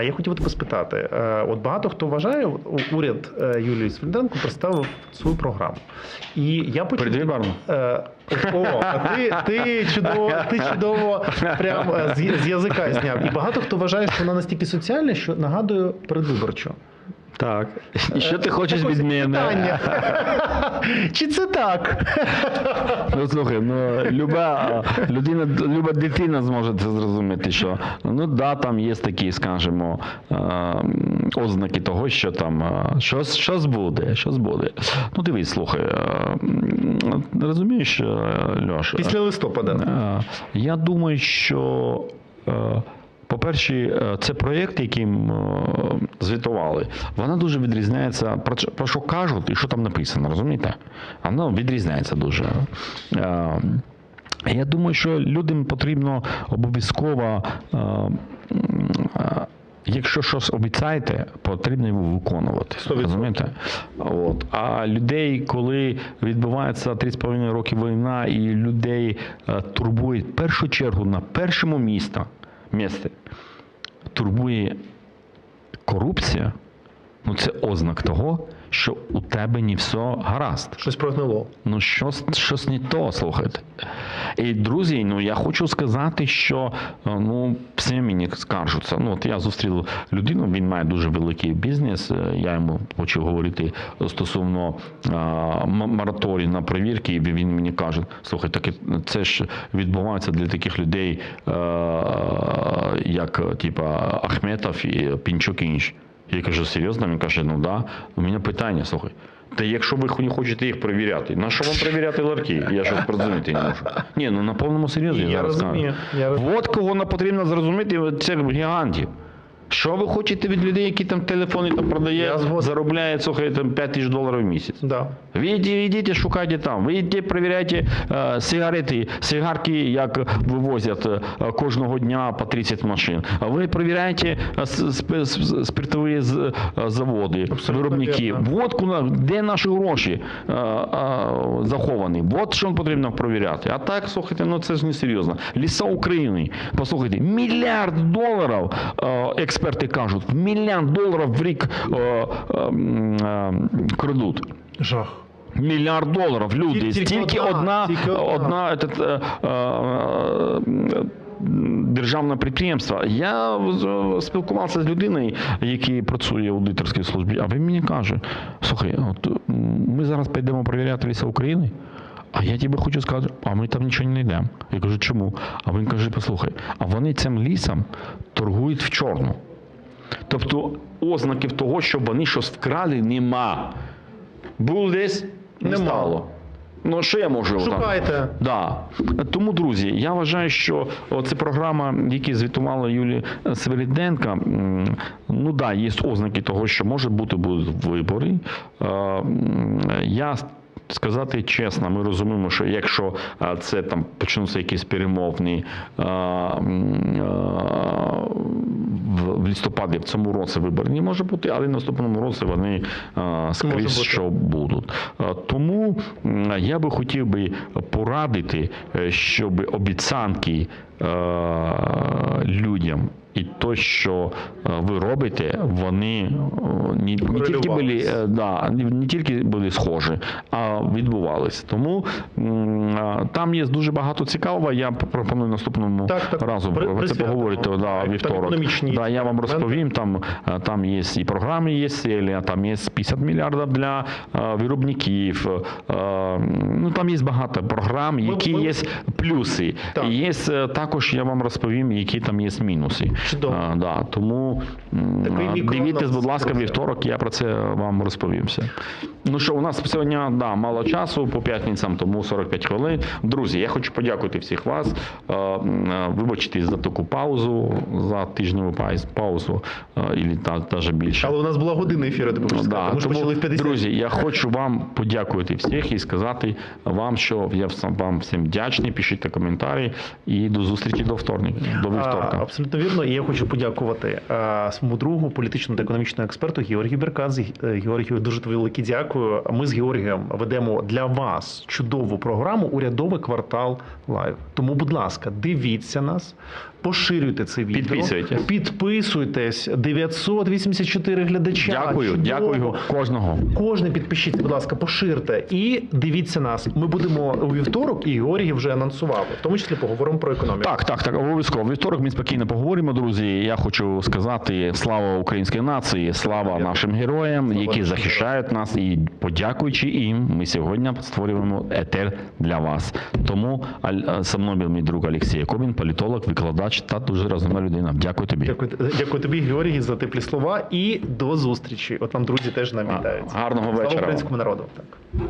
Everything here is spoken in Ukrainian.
А я хотів тебе спитати: е, от багато хто вважає, уряд е, Юлії Свіденко представив свою програму. І я почув. Передвиборну? Е, О, ти, ти чудово, ти чудово прям з, з язика зняв. І багато хто вважає, що вона настільки соціальна, що нагадує передвиборчу. Так. І що ти хочеш від мене? Чи це так? Ну слухай, ну люба людина, люба дитина зможе це зрозуміти, що ну да, там є такі, скажімо, е, ознаки того, що там е, щось, щось буде, щось буде. Ну дивись, слухай, е, розумієш, Льош, Після листопада. Я думаю, що, по-перше, е, це проєкт, яким е, звітували, вона дуже відрізняється. Про що- кажуть і що там написано, розумієте? Воно відрізняється дуже. Е, Я думаю, що людям потрібно обов'язково. Якщо щось обіцяєте, потрібно його виконувати. 100%. Розумієте? От. А людей, коли відбувається 3,5 роки війна, і людей турбує в першу чергу на першому місто, місці турбує корупція, ну це ознак того, що у тебе не все гаразд. Щось прогнило. Ну, щось, щось не то, слухайте. І, друзі, ну я хочу сказати, що е, ну, всі мені скаржуться. Ну, от я зустрів людину, він має дуже великий бізнес. е, Я йому почав говорити стосовно а, мораторію на перевірки, і він мені каже: слухай, таке це ж відбувається для таких людей, е, як типа Ахметов Пінчук і інші. Я кажу, серйозно? Він каже, ну да. У мене питання, слухай. Та якщо ви не хочете їх перевіряти, на що вам перевіряти ларки? Я щось зрозуміти не можу. Ні, ну на повному серйозі Я зараз розумію, кажу. я розумію. От кого нам потрібно зрозуміти, це гігантів. Що ви хочете від людей, які там телефони там продає, заробляє, слухай, там 5 тисяч доларів в місяць? Да. Ви йдіть, шукайте там. Ви йдіть, перевіряйте е, сигарети, сигарки, як вивозять е, кожного дня по 30 машин. Ви перевіряєте е, спиртові е, заводи, Абсолютно виробники. вірно. От де наші гроші е, е, заховані. От що потрібно перевіряти. А так, слухайте, ну це ж не серйозно. Ліса України, послухайте, мільярд доларів, е, експерти кажуть, мільярд доларів в рік е, е, м, е, крадуть. Жах. Мільярд доларів, люди. Тільки Стільки одна, одна, тільки одна, одна. е, е, е, державне підприємство. Я спілкувався з людиною, який працює в аудиторській службі, а він мені каже: слухай, от ми зараз підемо перевіряти ліса України. А я тобі хочу сказати, а ми там нічого не знайдемо. Я кажу, чому? А він каже: послухай, а вони цим лісом торгують в чорну. Тобто ознаків того, що вони щось вкрали, нема. Був десь не Нема. стало. Ну, що я можу? Шукайте. Да. Тому, друзі, я вважаю, що це програма, яку звітувала Юлія Свириденка, ну да, є ознаки того, що може бути будуть вибори. Е, Я сказати чесно, ми розуміємо, що якщо е, це там почнуться якісь перемовні е, в цьому році вибори не може бути, але в наступному році вони скрізь що будуть. Тому я би хотів би порадити, е, щоб обіцянки е, людям. І то, що е, ви робите, вони не, не тільки були, да, не тільки були схожі, а відбувалися. Тому там є дуже багато цікавого. Я пропоную наступному Так, так. разу При- про це поговорити. Да, вівторок. Да, я вам розповім. Там, там є і програми, є а там є 50 мільярдів для виробників. Ну там є багато програм, які є плюси. Так. І є е, також, я вам розповім, які там є мінуси. Чудово. А, да, тому дивіться, будь ласка, вівторок, я про це вам розповім все. Ну що, у нас сьогодні да, мало часу по п'ятницям, тому 45 хвилин. Друзі, я хочу подякувати всіх вас. Е, е, Вибачте за таку паузу, за тижневу паузу, е, і навіть більше. Але у нас була година ефіру, ти можеш сказати. да. Ми ж почали в 50. Друзі, я хочу вам подякувати всіх і сказати вам, що я вам всім вдячний. Пишіть коментарі і до зустрічі. до вторника, до А, вівторка. Абсолютно вірно. І я хочу подякувати а, своєму другу, політичному та економічному експерту Георгію Беркадзе. Георгію, дуже велике дякую. Ми з Георгієм ведемо для вас чудову програму Урядовий квартал лайв. Тому, будь ласка, дивіться нас, поширюйте це відео. Підписуйтесь. Підписуйтесь. 984 глядача. Дякую, Чудово. дякую кожного. Кожен підпишіться, будь ласка, поширте і дивіться нас. Ми будемо у вівторок, і Георгій вже анонсував. В тому числі поговоримо про економіку. Так, так, так, обов'язково. Вівторок ми спокійно поговоримо, друзі. Я хочу сказати слава українській нації, слава нашим героям, які захищають нас. І подякуючи їм, ми сьогодні створюємо етер для вас. Тому Аль- со мною був мій друг Олексій Якобін, політолог, викладач та дуже розумна людина. Дякую тобі. Дякую, дякую тобі, Георгій, за теплі слова і до зустрічі. От вам друзі теж нам вітають. Гарного Слава вечора. українському народу. Так.